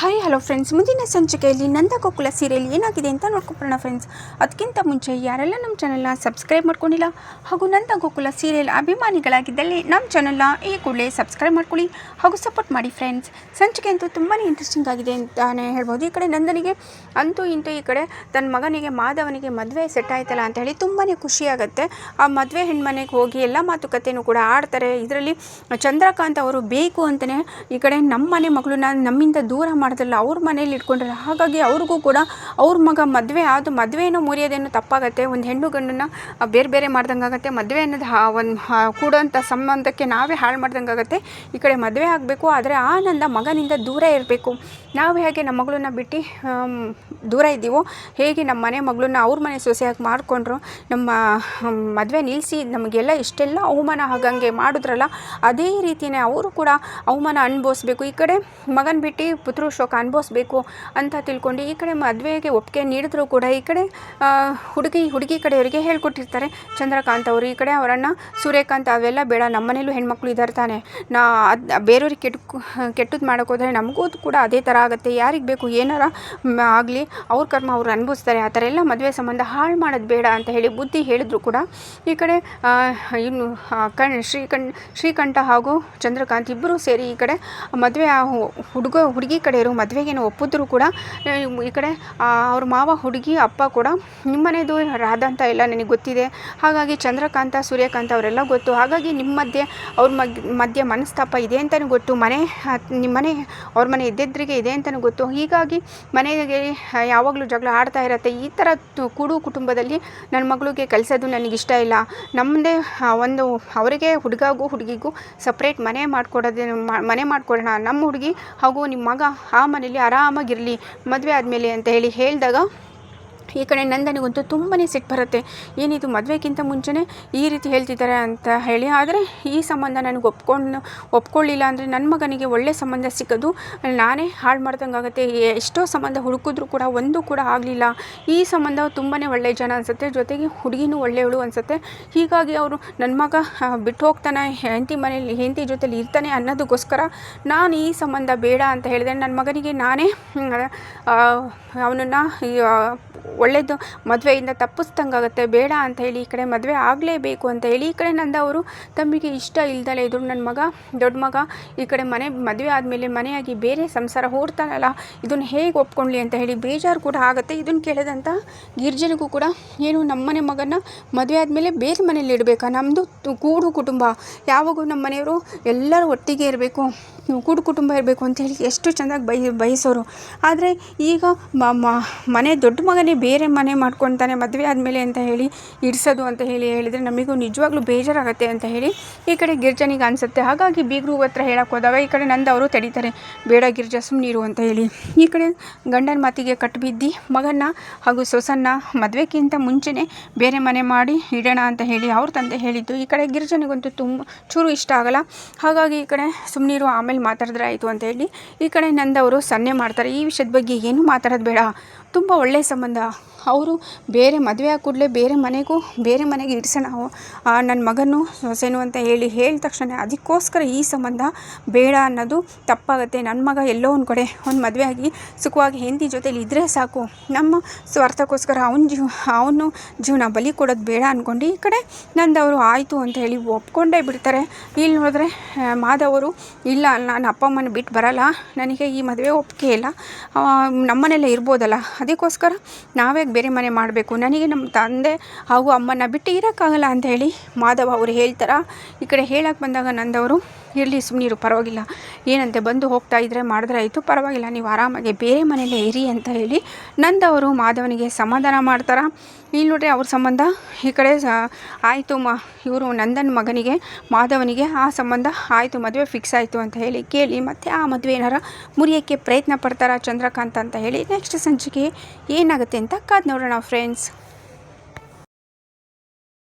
Hi hello friends ಮುಂದಿನ ಸಂಚಿಕೆಯಲ್ಲಿ Nandagokula serial ಏನಾಗಿದೆ ಅಂತ ನೋಡ್ಕೊಬೋಣ ಫ್ರೆಂಡ್ಸ್ ಅದಕ್ಕಿಂತ ಮುಂಚೆ ಯಾರೆಲ್ಲ ನಮ್ಮ ಚಾನಲ್ನ ಸಬ್ಸ್ಕ್ರೈಬ್ ಮಾಡ್ಕೊಂಡಿಲ್ಲ ಹಾಗೂ ನಂದ ಗೋಕುಲ ಸೀರಿಯಲ್ ಅಭಿಮಾನಿಗಳಾಗಿದ್ದಲ್ಲಿ ನಮ್ಮ ಚಾನಲ್ನ ಈ ಕೂಡಲೇ ಸಬ್ಸ್ಕ್ರೈಬ್ ಮಾಡ್ಕೊಳ್ಳಿ ಹಾಗೂ ಸಪೋರ್ಟ್ ಮಾಡಿ ಫ್ರೆಂಡ್ಸ್ ಸಂಚಿಕೆ ಅಂತೂ ತುಂಬಾ ಇಂಟ್ರೆಸ್ಟಿಂಗ್ ಆಗಿದೆ ಅಂತಾನೆ ಹೇಳ್ಬೋದು. ಈ ಕಡೆ ನಂದನಿಗೆ ಅಂತೂ ಇಂತೂ ಈ ಕಡೆ ತನ್ನ ಮಗನಿಗೆ, ಮಾಧವನಿಗೆ ಮದುವೆ ಸೆಟ್ ಆಯ್ತಲ್ಲ ಅಂತ ಹೇಳಿ ತುಂಬಾ ಖುಷಿಯಾಗುತ್ತೆ. ಆ ಮದುವೆ ಹೆಣ್ಮನೆಗೆ ಹೋಗಿ ಎಲ್ಲ ಮಾತುಕತೆಯೂ ಕೂಡ ಆಡ್ತಾರೆ. ಇದರಲ್ಲಿ ಚಂದ್ರಕಾಂತ್ ಅವರು ಬೇಕು ಅಂತಲೇ ಈ ಕಡೆ ನಮ್ಮ ಮನೆ ಮಗಳನ್ನ ನಮ್ಮಿಂದ ದೂರ ಮಾಡಿದ್ರಲ್ಲ ಅವ್ರ ಮನೇಲಿ ಇಟ್ಕೊಂಡ್ರಲ್ಲ ಹಾಗಾಗಿ ಅವ್ರಿಗೂ ಕೂಡ ಅವ್ರ ಮಗ ಮದುವೆ ಆದ ಮದುವೆನೋ ಮುರಿಯೋದೇನೋ ತಪ್ಪಾಗತ್ತೆ, ಒಂದು ಹೆಣ್ಣು ಗಂಡನ್ನ ಬೇರೆ ಬೇರೆ ಮಾಡ್ದಂಗೆ ಆಗುತ್ತೆ, ಮದುವೆ ಅನ್ನೋದು ಒಂದು ಕೂಡೋಂಥ ಸಂಬಂಧಕ್ಕೆ ನಾವೇ ಹಾಳು ಮಾಡ್ದಂಗೆ ಆಗುತ್ತೆ. ಈ ಕಡೆ ಮದುವೆ ಆಗಬೇಕು, ಆದರೆ ಆನಂದ ಮಗನಿಂದ ದೂರ ಇರಬೇಕು. ನಾವು ಹೇಗೆ ನಮ್ಮ ಮಗಳನ್ನ ಬಿಟ್ಟು ದೂರ ಇದ್ದೀವೋ, ಹೇಗೆ ನಮ್ಮ ಮನೆ ಮಗಳನ್ನ ಅವ್ರ ಮನೆ ಸೊಸೆಯಾಗಿ ಮಾಡಿಕೊಂಡ್ರು, ನಮ್ಮ ಮದುವೆ ನಿಲ್ಲಿಸಿ ನಮಗೆಲ್ಲ ಇಷ್ಟೆಲ್ಲ ಅವಮಾನ ಆಗಂಗೆ ಮಾಡಿದ್ರಲ್ಲ, ಅದೇ ರೀತಿಯೇ ಅವರು ಕೂಡ ಅವಮಾನ ಅನುಭವಿಸ್ಬೇಕು. ಈ ಕಡೆ ಮಗನ ಬಿಟ್ಟು ಪುತ್ರ ಶೋಕ ಅನುಭವಿಸ್ಬೇಕು ಅಂತ ತಿಳ್ಕೊಂಡು ಈ ಕಡೆ ಮದುವೆಗೆ ಒಪ್ಪಿಗೆ ನೀಡಿದ್ರು ಕೂಡ ಈ ಕಡೆ ಹುಡುಗಿ ಹುಡುಗಿ ಕಡೆಯವರಿಗೆ ಹೇಳ್ಕೊಟ್ಟಿರ್ತಾರೆ. ಚಂದ್ರಕಾಂತ್ ಅವರು ಈ ಕಡೆ ಅವರನ್ನು, ಸೂರ್ಯಕಾಂತ್ ಅವೆಲ್ಲ ಬೇಡ, ನಮ್ಮನೇಲೂ ಹೆಣ್ಮಕ್ಳು ಇದ್ದಾರೆ ತಾನೆ. ನಾ ಅದು, ಬೇರೆಯವ್ರಿಗೆ ಕೆಟ್ಟು ಕೆಟ್ಟದ್ದು ಮಾಡೋಕ್ಕೋದ್ರೆ ನಮಗೂ ಕೂಡ ಅದೇ ಥರ ಆಗುತ್ತೆ. ಯಾರಿಗೆ ಬೇಕು, ಏನಾರ ಆಗಲಿ, ಅವ್ರ ಕರ್ಮ ಅವ್ರು ಅನುಭವಿಸ್ತಾರೆ. ಆ ಥರ ಎಲ್ಲ ಮದುವೆ ಸಂಬಂಧ ಹಾಳು ಮಾಡೋದು ಬೇಡ ಅಂತ ಹೇಳಿ ಬುದ್ಧಿ ಹೇಳಿದ್ರು ಕೂಡ ಈ ಕಡೆ ಇನ್ನು ಕಣ್ ಶ್ರೀಕಂಠ ಶ್ರೀಕಂಠ ಹಾಗೂ ಚಂದ್ರಕಾಂತ್ ಇಬ್ಬರು ಸೇರಿ ಈ ಕಡೆ ಮದುವೆ ಹುಡುಗ, ಹುಡುಗಿ ಕಡೆಯವರು ಮದುವೆಗೇನು ಒಪ್ಪಿದ್ರು ಕೂಡ ಈ ಕಡೆ ಅವ್ರ ಮಾವ ಹುಡುಗಿ, ಅಪ್ಪ ಕೂಡ ನಿಮ್ಮನೇದು ರಾಧಾಂತ ಇಲ್ಲ ನನಗೆ ಗೊತ್ತಿದೆ. ಹಾಗಾಗಿ ಚಂದ್ರಕಾಂತ, ಸೂರ್ಯಕಾಂತ ಅವರೆಲ್ಲ ಗೊತ್ತು. ಹಾಗಾಗಿ ನಿಮ್ಮ ಮಧ್ಯೆ ಅವ್ರ ಮಧ್ಯೆ ಮನಸ್ತಾಪ ಇದೆ ಅಂತಲೂ ಗೊತ್ತು. ಮನೆ ನಿಮ್ಮ ಮನೆ, ಅವ್ರ ಮನೆ ಇದ್ದಿದ್ದರಿಗೆ ಇದೆ ಅಂತಲೂ ಗೊತ್ತು. ಹೀಗಾಗಿ ಮನೆಗೆ ಯಾವಾಗಲೂ ಜಗಳ ಆಡ್ತಾ ಇರತ್ತೆ. ಈ ಥರ ಕೂಡು ಕುಟುಂಬದಲ್ಲಿ ನನ್ನ ಮಗಳಿಗೆ ಕಲಿಸೋದು ನನಗಿಷ್ಟ ಇಲ್ಲ. ನಮ್ಮದೇ ಒಂದು, ಅವರಿಗೆ ಹುಡುಗಾಗೂ ಹುಡುಗಿಗೂ ಸಪ್ರೇಟ್ ಮನೆ ಮಾಡಿಕೊಡೋದೇ ಮನೆ ಮಾಡಿಕೊಡೋಣ. ನಮ್ಮ ಹುಡುಗಿ ಹಾಗೂ ನಿಮ್ಮ ಮಗ ಆ ಮನೇಲಿ ಆರಾಮಾಗಿರಲಿ ಮದುವೆ ಆದಮೇಲೆ ಅಂತ ಹೇಳಿ ಹೇಳಿದಾಗ ಈ ಕಡೆ ನಂದನಿಗಂತೂ ತುಂಬಾ ಸಿಟ್ಟು ಬರುತ್ತೆ. ಏನಿದು ಮದುವೆಗಿಂತ ಮುಂಚೆನೇ ಈ ರೀತಿ ಹೇಳ್ತಿದ್ದಾರೆ ಅಂತ ಹೇಳಿ, ಆದರೆ ಈ ಸಂಬಂಧ ನನಗೆ ಒಪ್ಕೊಂಡು, ಒಪ್ಕೊಳ್ಳಿಲ್ಲ ಅಂದರೆ ನನ್ನ ಮಗನಿಗೆ ಒಳ್ಳೆ ಸಂಬಂಧ ಸಿಕ್ಕೋದು ನಾನೇ ಹಾಳು ಮಾಡ್ದಂಗೆ ಆಗುತ್ತೆ ಎಷ್ಟೋ ಸಂಬಂಧ ಹುಡುಕಿದ್ರು ಕೂಡ ಒಂದು ಕೂಡ ಆಗಲಿಲ್ಲ. ಈ ಸಂಬಂಧ ತುಂಬಾ ಒಳ್ಳೆಯ ಜನ ಅನಿಸುತ್ತೆ. ಜೊತೆಗೆ ಹುಡುಗಿನೂ ಒಳ್ಳೆಯವಳು ಅನಿಸುತ್ತೆ. ಹೀಗಾಗಿ ಅವರು ನನ್ನ ಮಗ ಬಿಟ್ಟು ಹೋಗ್ತಾನೆ, ಹೆಂಡತಿ ಮನೆಯಲ್ಲಿ ಹೆಂಡತಿ ಜೊತೆಯಲ್ಲಿ ಇರ್ತಾನೆ ಅನ್ನೋದಕ್ಕೋಸ್ಕರ ನಾನು ಈ ಸಂಬಂಧ ಬೇಡ ಅಂತ ಹೇಳಿದೆ. ನನ್ನ ಮಗನಿಗೆ ನಾನೇ ಅವನನ್ನು ಒಳ್ಳೆಯದು ಮದುವೆಯಿಂದ ತಪ್ಪಿಸ್ದಂಗಾಗತ್ತೆ. ಬೇಡ ಅಂತ ಹೇಳಿ ಈ ಕಡೆ ಮದುವೆ ಆಗಲೇಬೇಕು ಅಂತ ಹೇಳಿ ಈ ಕಡೆ ನಂದ ಅವರು ತಮಗೆ ಇಷ್ಟ ಇಲ್ದಲೇ ಇದ್ರು. ನನ್ನ ಮಗ, ದೊಡ್ಡ ಮಗ, ಈ ಕಡೆ ಮನೆ, ಮದುವೆ ಆದಮೇಲೆ ಮನೆಯಾಗಿ ಬೇರೆ ಸಂಸಾರ ಹೂಡ್ತಾನಲ್ಲ ಇದನ್ನು ಹೇಗೆ ಒಪ್ಕೊಳ್ಳಿ ಅಂತ ಹೇಳಿ ಬೇಜಾರು ಕೂಡ ಆಗುತ್ತೆ. ಇದನ್ನು ಕೇಳಿದಂಥ ಗಿರ್ಜನಿಗೂ ಕೂಡ ಏನು ನಮ್ಮನೆ ಮಗನ ಮದುವೆ ಆದಮೇಲೆ ಬೇರೆ ಮನೇಲಿ ಇಡಬೇಕಾ? ನಮ್ಮದು ಕೂಡು ಕುಟುಂಬ. ಯಾವಾಗೂ ನಮ್ಮ ಮನೆಯವರು ಎಲ್ಲರೂ ಒಟ್ಟಿಗೆ ಇರಬೇಕು ಕೂಡು ಕುಟುಂಬ ಇರಬೇಕು ಅಂತ ಹೇಳಿ ಎಷ್ಟು ಚೆನ್ನಾಗಿ ಬಯ ಬಯಸೋರು. ಆದರೆ ಈಗ ಮನೆ ದೊಡ್ಡ ಮಗನೇ ಬೇರೆ ಮನೆ ಮಾಡ್ಕೊತಾನೆ ಮದುವೆ ಆದಮೇಲೆ ಅಂತ ಹೇಳಿ ಇಡಿಸೋದು ಅಂತ ಹೇಳಿ ಹೇಳಿದರೆ ನಮಗೂ ನಿಜವಾಗ್ಲೂ ಬೇಜಾರಾಗುತ್ತೆ ಅಂತ ಹೇಳಿ ಈ ಕಡೆ ಗಿರ್ಜನಿಗೆ ಅನಿಸುತ್ತೆ. ಹಾಗಾಗಿ ಬೀಗರು ಹತ್ರ ಹೇಳಕ್ಕೆ ಹೋದಾಗ ಈ ಕಡೆ ನಂದು ಅವರು ತಡೀತಾರೆ. ಬೇಡ ಗಿರ್ಜ ಸುಮ್ಮನಿರು ಅಂತ ಹೇಳಿ. ಈ ಕಡೆ ಗಂಡನ ಮಾತಿಗೆ ಕಟ್ಟುಬಿದ್ದು ಮಗನ್ನ ಹಾಗೂ ಸೊಸನ್ನ ಮದುವೆಗಿಂತ ಮುಂಚೆನೇ ಬೇರೆ ಮನೆ ಮಾಡಿ ಇಡೋಣ ಅಂತ ಹೇಳಿ ಅವ್ರ ತಂದೆ ಹೇಳಿದ್ದು. ಈ ಕಡೆ ಗಿರ್ಜನಿಗಂತೂ ತುಂಬ ಚೂರು ಇಷ್ಟ ಆಗಲ್ಲ. ಹಾಗಾಗಿ ಈ ಕಡೆ ಸುಮ್ಮನಿರು ಆಮೇಲೆ ಮಾತಾಡಿದ್ರೆ ಆಯಿತು ಅಂತ ಹೇಳಿ ಈ ಕಡೆ ನಂದವರು ಸನ್ನೆ ಮಾಡ್ತಾರೆ. ಈ ವಿಷಯದ ಬಗ್ಗೆ ಏನು ಮಾತಾಡೋದು ಬೇಡ. ತುಂಬ ಒಳ್ಳೆಯ ಸಂಬಂಧ ಅವರು ಬೇರೆ ಮದುವೆ ಆದ ಕೂಡಲೇ ಬೇರೆ ಮನೆಗೂ, ಬೇರೆ ಮನೆಗೆ ಇಡ್ಸೋಣ ನನ್ನ ಮಗನು ಸೊಸೆನು ಅಂತ ಹೇಳಿ ಹೇಳಿದ ತಕ್ಷಣ ಅದಕ್ಕೋಸ್ಕರ ಈ ಸಂಬಂಧ ಬೇಡ ಅನ್ನೋದು ತಪ್ಪಾಗುತ್ತೆ. ನನ್ನ ಮಗ ಎಲ್ಲೋ ಒಂದು ಕಡೆ ಒಂದು ಮದುವೆ ಆಗಿ ಸುಖವಾಗಿ ಹೆಂಡತಿ ಜೊತೇಲಿ ಇದ್ದರೆ ಸಾಕು. ನಮ್ಮ ಸ್ವಾರ್ಥಕ್ಕೋಸ್ಕರ ಅವನ ಜೀವ ಅವನು ಜೀವನ ಬಲಿ ಕೊಡೋದು ಬೇಡ ಅಂದ್ಕೊಂಡು ಈ ಕಡೆ ನಂದವರು ಆಯಿತು ಅಂತ ಹೇಳಿ ಒಪ್ಕೊಂಡೇ ಬಿಡ್ತಾರೆ. ಇಲ್ಲಿ ನೋಡಿದ್ರೆ ಮಾಧವರು, ಇಲ್ಲ, ನಾನು ಅಪ್ಪ ಅಮ್ಮನ ಬಿಟ್ಟು ಬರಲ್ಲ. ನನಗೆ ಈ ಮದುವೆ ಒಪ್ಪಿಗೆ ಇಲ್ಲ. ನಮ್ಮನೆಲ್ಲೇ ಇರ್ಬೋದಲ್ಲ. ಅದಕ್ಕೋಸ್ಕರ ನಾವೇ ಬೇರೆ ಮನೆ ಮಾಡಬೇಕು? ನನಗೆ ನಮ್ಮ ತಂದೆ ಹಾಗೂ ಅಮ್ಮನ ಬಿಟ್ಟು ಇರೋಕ್ಕಾಗಲ್ಲ ಅಂತ ಹೇಳಿ ಮಾಧವ ಅವರು ಹೇಳ್ತಾರ. ಈ ಕಡೆ ಹೇಳಕ್ಕೆ ಬಂದಾಗ ನಂದವರು ಇರಲಿ ಸುಮ್ಮನಿರು ಪರವಾಗಿಲ್ಲ. ಏನಂತೆ, ಬಂದು ಹೋಗ್ತಾ ಇದ್ದರೆ ಮಾಡಿದ್ರೆ ಆಯಿತು, ಪರವಾಗಿಲ್ಲ. ನೀವು ಆರಾಮಾಗಿ ಬೇರೆ ಮನೆಯಲ್ಲೇ ಇರಿ ಅಂತ ಹೇಳಿ ನಂದವರು ಮಾಧವನಿಗೆ ಸಮಾಧಾನ ಮಾಡ್ತಾರೆ. ಇಲ್ಲಿ ನೋಡ್ರಿ ಅವ್ರ ಸಂಬಂಧ. ಈ ಕಡೆ ಆಯಿತು ಮ, ಇವರು ನಂದನ್ ಮಗನಿಗೆ, ಮಾಧವನಿಗೆ ಆ ಸಂಬಂಧ ಆಯಿತು, ಮದುವೆ ಫಿಕ್ಸ್ ಆಯಿತು ಅಂತ ಹೇಳಿ ಕೇಳಿ ಮತ್ತು ಆ ಮದುವೆ ಏನಾರ ಮುರಿಯೋಕ್ಕೆ ಪ್ರಯತ್ನ ಪಡ್ತಾರ ಚಂದ್ರಕಾಂತ್ ಅಂತ ಹೇಳಿ ನೆಕ್ಸ್ಟ್ ಸಂಚಿಕೆ ಏನಾಗುತ್ತೆ ಅಂತ ಕಾದು ನೋಡೋಣ ಫ್ರೆಂಡ್ಸ್